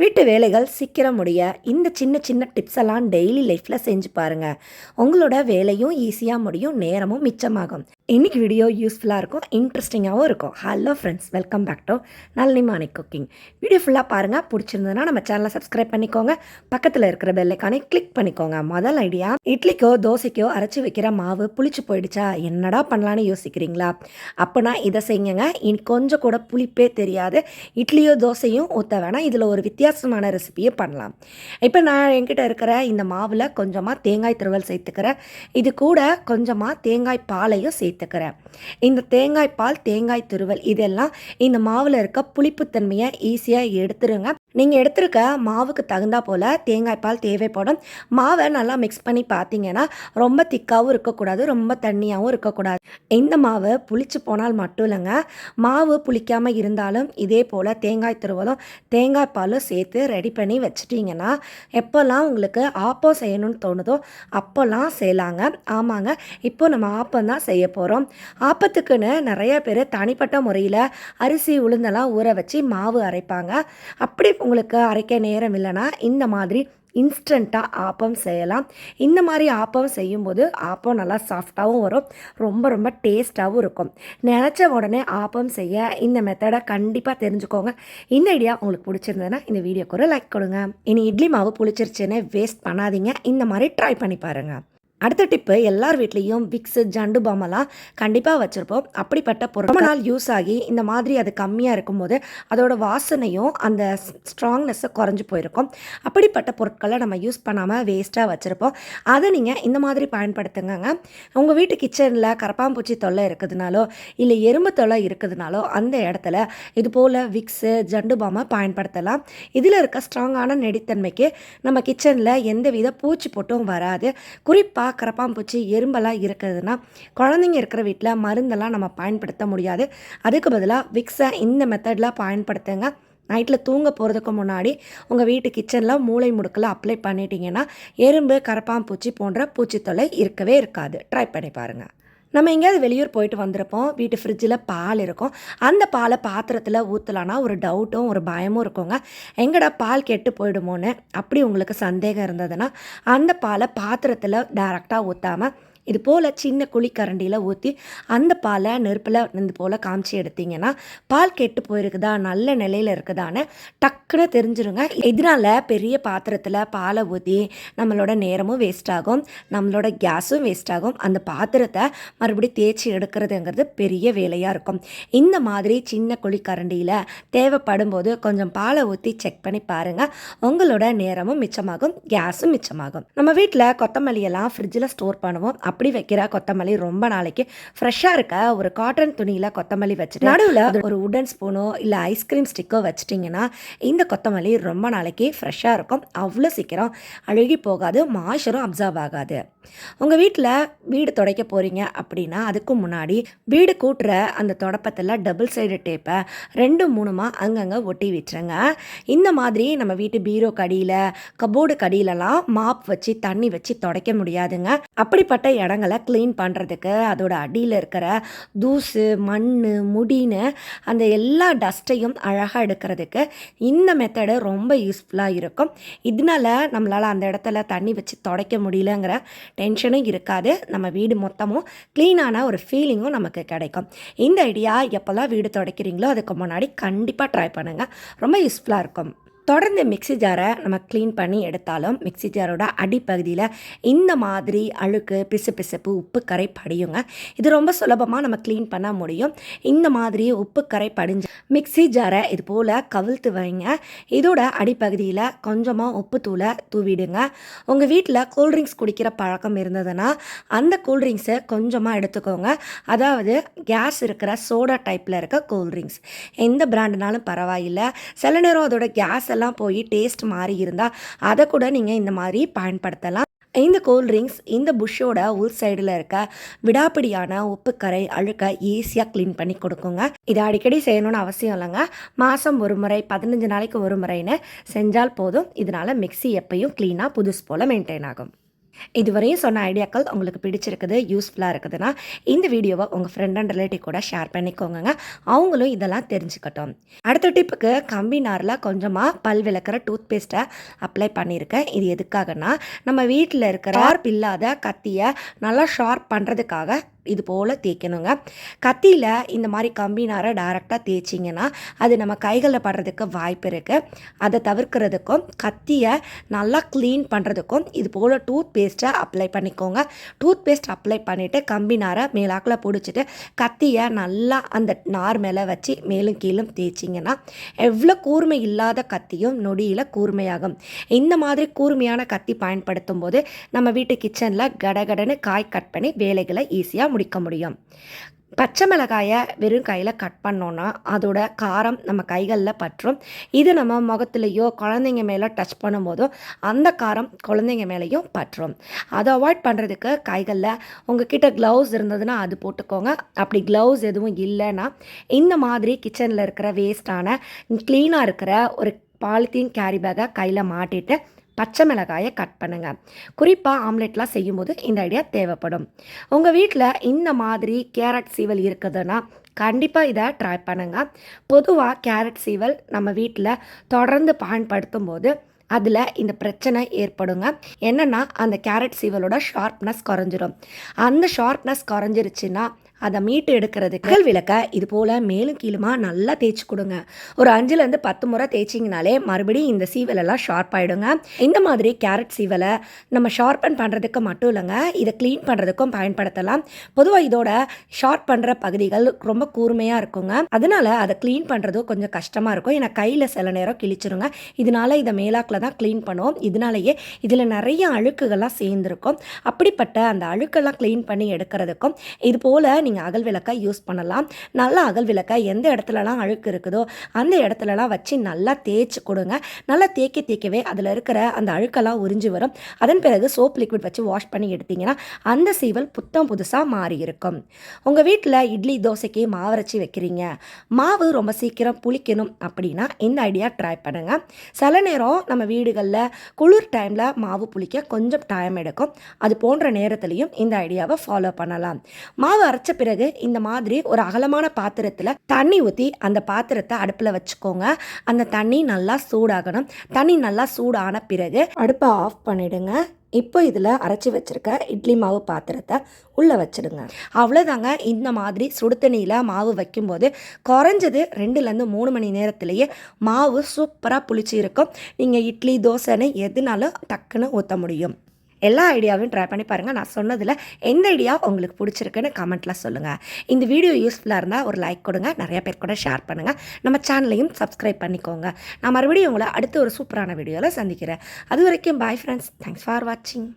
be வீட்டு வேலைகள் சீக்கிரம் முடிய இந்த சின்ன சின்ன டிப்ஸ் எல்லாம் டெய்லி லைஃப்பில் செஞ்சு பாருங்கள் உங்களோட வேலையும் ஈஸியாக முடியும் நேரமும் மிச்சமாகும். இன்னைக்கு வீடியோ யூஸ்ஃபுல்லாக இருக்கும் இன்ட்ரெஸ்டிங்காகவும் இருக்கும். Hello friends welcome back to Nalini Manik cooking video ஃபுல்லாக பாருங்கள் பிடிச்சிருந்ததுன்னா நம்ம சேனலை சப்ஸ்கிரைப் பண்ணிக்கோங்க. பக்கத்தில் இருக்கிற பெல்லைக்கானே கிளிக் பண்ணிக்கோங்க. முதல் ஐடியா இட்லிக்கோ தோசைக்கோ அரைச்சி வைக்கிற மாவு புளிச்சு போயிடுச்சா? என்னடா பண்ணலான்னு யோசிக்கிறீங்களா? அப்போனா இதை செய்யுங்க. கொஞ்சம் கூட புளிப்பே தெரியாது. இட்லியோ தோசையும் ஊற்ற வேணாம். இதில் ஒரு வித்தியாசம் வித்தியாசமான ரெசிபியை பண்ணலாம். இப்போ நான் என்கிட்ட இருக்கிற இந்த மாவில் கொஞ்சமாக தேங்காய் துருவல் சேர்த்துக்கிறேன். இது கூட கொஞ்சமாக தேங்காய் பாலையும் சேர்த்துக்கிறேன். இந்த தேங்காய் பால் தேங்காய் துருவல் இதெல்லாம் இந்த மாவில் இருக்க புளிப்புத்தன்மையை ஈஸியாக எடுத்துருங்க. நீங்கள் எடுத்திருக்க மாவுக்கு தகுந்தா போல் தேங்காய் பால் தேவைப்படும். மாவை நல்லா மிக்ஸ் பண்ணி பார்த்தீங்கன்னா ரொம்ப திக்காகவும் இருக்கக்கூடாது ரொம்ப தண்ணியாகவும் இருக்கக்கூடாது. இந்த மாவு புளிச்சு போனால் மட்டும் இல்லைங்க. மாவு புளிக்காமல் இருந்தாலும் இதே போல் தேங்காய் துருவலும் தேங்காய் பாலும் சேர்த்து ரெடி பண்ணி வச்சிட்டிங்கன்னா எப்போல்லாம் உங்களுக்கு ஆப்பம் செய்யணும்னு தோணுதோ அப்போல்லாம் செய்யலாங்க. ஆமாங்க. இப்போ நம்ம ஆப்பம் தான் செய்ய போகிறோம் ஆப்பத்துக்குன்னு நிறைய பேர் தனிப்பட்ட முறையில் அரிசி உளுந்தெல்லாம் ஊற வச்சு மாவு அரைப்பாங்க. அப்படி உங்களுக்கு அரைக்க நேரம் இல்லைன்னா இந்த மாதிரி இன்ஸ்டண்ட்டாக ஆப்பம் செய்யலாம். இந்த மாதிரி ஆப்பம் செய்யும்போது ஆப்பம் நல்லா சாஃப்டாகவும் வரும். ரொம்ப ரொம்ப டேஸ்ட்டாகவும் இருக்கும். நினச்ச உடனே ஆப்பம் செய்ய இந்த மெத்தடை கண்டிப்பாக தெரிஞ்சுக்கோங்க. இந்த ஐடியா உங்களுக்கு பிடிச்சிருந்ததுன்னா இந்த வீடியோக்கு ஒரு லைக் கொடுங்க. இனி இட்லி மாவு புளிச்சிருச்சுன்னு வேஸ்ட் பண்ணாதீங்க. இந்த மாதிரி ட்ரை பண்ணி பாருங்கள் அடுத்த டிப்பு எல்லார் வீட்லேயும் விக்ஸு ஜண்டு பாமெல்லாம் கண்டிப்பாக வச்சுருப்போம். அப்படிப்பட்ட பொருள் ரொம்ப நாள் யூஸ் ஆகி இந்த மாதிரி அது கம்மியாக இருக்கும்போது அதோட வாசனையும் அந்த ஸ்ட்ராங்னஸ்ஸை குறைஞ்சி போயிருக்கும். அப்படிப்பட்ட பொருட்களை நம்ம யூஸ் பண்ணாமல் வேஸ்ட்டாக வச்சுருப்போம். அதை நீங்கள் இந்த மாதிரி பயன்படுத்துங்கங்க. உங்கள் வீட்டு கிச்சனில் கரப்பாம்பூச்சி தொல்லை இருக்குதுனாலோ இல்லை எறும்பு தொல்லை இருக்குதுனாலோ அந்த இடத்துல இது போல் விக்ஸு ஜண்டு பாமை பயன்படுத்தலாம். இதில் இருக்க ஸ்ட்ராங்கான நெடித்தன்மைக்கு நம்ம கிச்சனில் எந்தவித பூச்சி போட்டும் வராது. குறிப்பாக கரப்பாம்பூச்சி எறும்பெல்லாம் இருக்கிறதுனா குழந்தைங்க இருக்கிற வீட்டில் மருந்தெல்லாம் நம்ம பயன்படுத்த முடியாது. அதுக்கு பதிலாக விக்ஸை இந்த மெத்தடில் பயன்படுத்துங்க. நைட்டில் தூங்க போகிறதுக்கு முன்னாடி உங்கள் வீட்டு கிச்சனில் மூளை முடுக்கில் அப்ளை பண்ணிட்டீங்கன்னா எறும்பு கரப்பாம்பூச்சி போன்ற பூச்சித்தொல்லை இருக்கவே இருக்காது. ட்ரை பண்ணி பாருங்கள் நம்ம எங்கேயாவது வெளியூர் போயிட்டு வந்திருப்போம். வீட்டு ஃப்ரிட்ஜில் பால் இருக்கும். அந்த பாலை பாத்திரத்தில் ஊற்றலான்னா ஒரு டவுட்டும் ஒரு பயமும் இருக்குங்க. எங்கடா பால் கெட்டு போயிடுமோன்னு அப்படி உங்களுக்கு சந்தேகம் இருந்ததுன்னா அந்த பாலை பாத்திரத்தில் டேரெக்டாக ஊற்றாமல் இது போல் சின்ன குழிக்கரண்டியில் ஊற்றி அந்த பாலை நெருப்பில் இது போல் காமிச்சு எடுத்தீங்கன்னா பால் கெட்டு போயிருக்குதா நல்ல நிலையில் இருக்குதான்னு டக்குன்னு தெரிஞ்சிருங்க. இதனால் பெரிய பாத்திரத்தில் பாலை ஊற்றி நம்மளோட நேரமும் வேஸ்ட் ஆகும் நம்மளோட கேஸும் வேஸ்ட் ஆகும். அந்த பாத்திரத்தை மறுபடியும் தேய்ச்சி எடுக்கிறதுங்கிறது பெரிய வேலையாக இருக்கும். இந்த மாதிரி சின்ன குழிக்கரண்டியில் தேவைப்படும் போது கொஞ்சம் பாலை ஊற்றி செக் பண்ணி பாருங்கள் உங்களோட நேரமும் மிச்சமாகும் கேஸும் மிச்சமாகும். நம்ம வீட்டில் கொத்தமல்லியெல்லாம் ஃப்ரிட்ஜில் ஸ்டோர் பண்ணுவோம். அப்படி வைக்கிற கொத்தமல்லி ரொம்ப நாளைக்கு ஃப்ரெஷ்ஷாக இருக்க ஒரு காட்டன் துணியில் கொத்தமல்லி வச்சுட்டு நடுவில் ஒரு உடன் ஸ்பூனோ இல்லை ஐஸ்கிரீம் ஸ்டிக்கோ வச்சிட்டிங்கன்னா இந்த கொத்தமல்லி ரொம்ப நாளைக்கு ஃப்ரெஷ்ஷாக இருக்கும். அவ்வளோ சீக்கிரம் அழுகி போகாது மாய்ச்சரும் அப்சர்வ் ஆகாது. உங்கள் வீட்டில் வீடு துடைக்க போகிறீங்க அப்படின்னா அதுக்கு முன்னாடி வீடு கூட்டுற அந்த தொடப்பத்தில் டபுள் சைடு டேப்பை ரெண்டு மூணுமா அங்கங்கே ஒட்டி விட்டுருங்க. இந்த மாதிரி நம்ம வீட்டு பீரோ கடியில் கபோர்டு கடியிலலாம் மாப் வச்சு தண்ணி வச்சு துடைக்க முடியாதுங்க. அப்படிப்பட்ட இடங்களை க்ளீன் பண்ணுறதுக்கு அதோட அடியில் இருக்கிற தூசு மண் முடின்னு அந்த எல்லா டஸ்ட்டையும் அழகாக எடுக்கிறதுக்கு இந்த மெத்தடு ரொம்ப யூஸ்ஃபுல்லாக இருக்கும். இதனால நம்மளால் அந்த இடத்துல தண்ணி வச்சு துடைக்க முடியலங்கிற டென்ஷனும் இருக்காது. நம்ம வீடு மொத்தமும் க்ளீனான ஒரு ஃபீலிங்கும் நமக்கு கிடைக்கும். இந்த ஐடியா எப்போல்லாம் வீடு துடைக்கிறீங்களோ அதுக்கு முன்னாடி கண்டிப்பாக ட்ரை பண்ணுங்கள் ரொம்ப யூஸ்ஃபுல்லாக இருக்கும். தொடர்ந்து மிக்ஸி ஜாரை நம்ம க்ளீன் பண்ணி எடுத்தாலும் மிக்ஸி ஜாரோட அடிப்பகுதியில் இந்த மாதிரி அழுக்கு பிசு பிசுப்பு உப்பு கரை படியுங்க. இது ரொம்ப சுலபமாக நம்ம க்ளீன் பண்ண முடியும். இந்த மாதிரி உப்பு கரை படிஞ்சு மிக்ஸி ஜாரை இது போல் கவிழ்த்து வைங்க. இதோட அடிப்பகுதியில் கொஞ்சமாக உப்பு தூளை தூவிடுங்க. உங்கள் வீட்டில் கூல்ட்ரிங்க்ஸ் குடிக்கிற பழக்கம் இருந்ததுன்னா அந்த கூல்ட்ரிங்க்ஸை கொஞ்சமாக எடுத்துக்கோங்க. அதாவது கேஸ் இருக்கிற சோடா டைப்பில் இருக்க கூல்ட்ரிங்க்ஸ் எந்த பிராண்டுனாலும் பரவாயில்லை. சில நேரம் அதோட கேஸ் எல்லாம் போய் டேஸ்ட் மாறி இருந்தால் அதை கூட நீங்கள் இந்த மாதிரி பயன்படுத்தலாம். இந்த கூல்ட்ரிங்க்ஸ் இந்த புஷ்ஷோட உள் சைடில் இருக்க விடாப்பிடியான உப்புக்கரை அழுக்க ஈஸியாக க்ளீன் பண்ணி கொடுக்குங்க. இதை அடிக்கடி செய்யணும்னு அவசியம் இல்லைங்க. மாதம் ஒரு முறை பதினஞ்சு நாளைக்கு ஒரு முறைன்னு செஞ்சால் போதும். இதனால் மிக்ஸி எப்பயும் க்ளீனாக புதுசு போல் மெயின்டைன் ஆகும். இதுவரையும் சொன்ன ஐடியாக்கள் உங்களுக்கு பிடிச்சிருக்குது யூஸ்ஃபுல்லாக இருக்குதுன்னா இந்த வீடியோவை உங்கள் ஃப்ரெண்ட் அண்ட் ரிலேட்டிவ் கூட ஷேர் பண்ணிக்கோங்க அவங்களும் இதெல்லாம் தெரிஞ்சுக்கட்டும். அடுத்த டிப்புக்கு கம்பி நாரில் கொஞ்சமாக பல் விளக்குற டூத் பேஸ்ட்டை அப்ளை பண்ணியிருக்கேன். இது எதுக்காகனா நம்ம வீட்டில் இருக்கிற ஷார்ப் இல்லாத கத்தியை நல்லா ஷார்ப் பண்ணுறதுக்காக இது போல் தேய்க்கணுங்க. கத்தியில் இந்த மாதிரி கம்பி நாரை டேரெக்டாக தேய்ச்சிங்கன்னா அது நம்ம கைகளில் படுறதுக்கு வாய்ப்பு இருக்குது அதை தவிர்க்கிறதுக்கும் கத்தியை நல்லா க்ளீன் பண்ணுறதுக்கும் இது போல் டூத் பேஸ்ட்டை அப்ளை பண்ணிக்கோங்க. டூத் பேஸ்ட் அப்ளை பண்ணிவிட்டு கம்பி நாரை மேலாக்கில் பிடிச்சிட்டு கத்தியை நல்லா அந்த நார் மேலே வச்சு மேலும் கீழும் தேய்ச்சிங்கன்னா எவ்வளோ கூர்மை இல்லாத கத்தியும் நொடியில் கூர்மையாகும். இந்த மாதிரி கூர்மையான கத்தி பயன்படுத்தும் போது நம்ம வீட்டு கிச்சனில் கடகடன்னு காய் கட் பண்ணி வேலைகளை ஈஸியாக முடிக்க முடியும். பச்சை மிளகாயை வெறும் கையில் கட் பண்ணோன்னா அதோட காரம் நம்ம கைகளில் பற்றும். இது நம்ம முகத்துலேயோ குழந்தைங்க மேலே டச் பண்ணும்போதோ அந்த காரம் குழந்தைங்க மேலேயும் பற்றும். அதை அவாய்ட் பண்ணுறதுக்கு கைகளில் உங்ககிட்ட க்ளவுஸ் இருந்ததுன்னா அது போட்டுக்கோங்க. அப்படி க்ளவுஸ் எதுவும் இல்லைன்னா இந்த மாதிரி கிச்சனில் இருக்கிற வேஸ்ட்டான க்ளீனாக இருக்கிற ஒரு பாலித்தீன் கேரி பேக்கை கையில் மாட்டிட்டு பச்சை மிளகாயை கட் பண்ணுங்கள் குறிப்பாக ஆம்லெட்லாம் செய்யும்போது இந்த ஐடியா தேவைப்படும். உங்கள் வீட்டில் இந்த மாதிரி கேரட் சீவல் இருக்குதுன்னா கண்டிப்பாக இதை ட்ரை பண்ணுங்கள் பொதுவாக கேரட் சீவல் நம்ம வீட்டில் தொடர்ந்து பயன்படுத்தும் போது அதில் இந்த பிரச்சனை ஏற்படுங்க. என்னென்னா அந்த கேரட் சீவலோட ஷார்ப்னஸ் குறைஞ்சிரும். அந்த ஷார்ப்னஸ் குறைஞ்சிருச்சுன்னா அதை மீட்டு எடுக்கிறதுக்கு அகல் விளக்க இது போல் மேலும் கீழுமா நல்லா தேய்ச்சி கொடுங்க. ஒரு அஞ்சுலேருந்து பத்து முறை தேய்ச்சிங்கனாலே மறுபடியும் இந்த சீவலெல்லாம் ஷார்ப் ஆகிடுங்க இந்த மாதிரி கேரட் சீவலை நம்ம ஷார்பன் பண்ணுறதுக்கு மட்டும் இல்லைங்க இதை க்ளீன் பண்ணுறதுக்கும் பயன்படுத்தலாம். பொதுவாக இதோட ஷார்ப் பண்ணுற பகுதிகள் ரொம்ப கூர்மையாக இருக்குங்க. அதனால் அதை க்ளீன் பண்ணுறதும் கொஞ்சம் கஷ்டமாக இருக்கும். ஏன்னா கையில் சில நேரம் கிழிச்சிருங்க. இதனால் இதை மேலாக்கில் தான் க்ளீன் பண்ணுவோம். இதனாலேயே இதில் நிறைய அழுக்குகள்லாம் சேர்ந்துருக்கும். அப்படிப்பட்ட அந்த அழுக்கெல்லாம் க்ளீன் பண்ணி எடுக்கிறதுக்கும் இது போல் நீங்கள் அகல் விளக்காக யூஸ் பண்ணலாம். நல்லா அகல் விளக்காக எந்த இடத்துலலாம் அழுக்கு இருக்குதோ அந்த இடத்துலலாம் வச்சு நல்லா தேய்ச்சி கொடுங்க. நல்லா தேய்க்க தேய்க்கவே அதில் இருக்கிற அந்த அழுக்கெல்லாம் உறிஞ்சி வரும். அதன் பிறகு சோப் லிக்விட் வச்சு வாஷ் பண்ணி எடுத்தீங்கன்னா அந்த சீவல் புத்தம் புதுசாக மாறி இருக்கும். உங்கள் வீட்டில் இட்லி தோசைக்கு மாவரைச்சி வைக்கிறீங்க. மாவு ரொம்ப சீக்கிரம் புளிக்கணும் அப்படின்னா இந்த ஐடியா ட்ரை பண்ணுங்கள் சில நேரம் நம்ம வீடுகளில் குளிர் டைமில் மாவு புளிக்க கொஞ்சம் டைம் எடுக்கும். அது போன்ற நேரத்துலையும் இந்த ஐடியாவை ஃபாலோ பண்ணலாம். மாவு அரைச்ச பிறகு இந்த மாதிரி ஒரு அகலமான பாத்திரத்தில் தண்ணி ஊற்றி அந்த பாத்திரத்தை அடுப்பில் வச்சுக்கோங்க. அந்த தண்ணி நல்லா சூடாகணும். தண்ணி நல்லா சூடான பிறகு அடுப்பை ஆஃப் பண்ணிடுங்க. இப்போ இதில் அரைச்சி வச்சுருக்க இட்லி மாவு பாத்திரத்தை உள்ளே வச்சுடுங்க. அவ்வளோதாங்க இந்த மாதிரி சுடுதண்ணியில் மாவு வைக்கும்போது குறைஞ்சது ரெண்டுலேருந்து மூணு மணி நேரத்துலேயே மாவு சூப்பராக புளிச்சு இருக்கும். நீங்கள் இட்லி தோசைன்னு எதுனாலும் டக்குன்னு ஊற்ற முடியும். எல்லா ஐடியாவையும் ட்ரை பண்ணி பாருங்கள் நான் சொன்னதில் எந்த ஐடியா உங்களுக்கு பிடிச்சிருக்குன்னு கமெண்ட்டில் சொல்லுங்கள் இந்த வீடியோ யூஸ்ஃபுல்லாக இருந்தால் ஒரு லைக் கொடுங்க. நிறைய பேர் கூட ஷேர் பண்ணுங்கள் நம்ம சேனலையும் சப்ஸ்கிரைப் பண்ணிக்கோங்க. நான் மறுபடியும் உங்களை அடுத்த ஒரு சூப்பரான வீடியோவில் சந்திக்கிறேன். அது வரைக்கும் பாய் ஃப்ரெண்ட்ஸ் தேங்க்ஸ் ஃபார் வாட்சிங்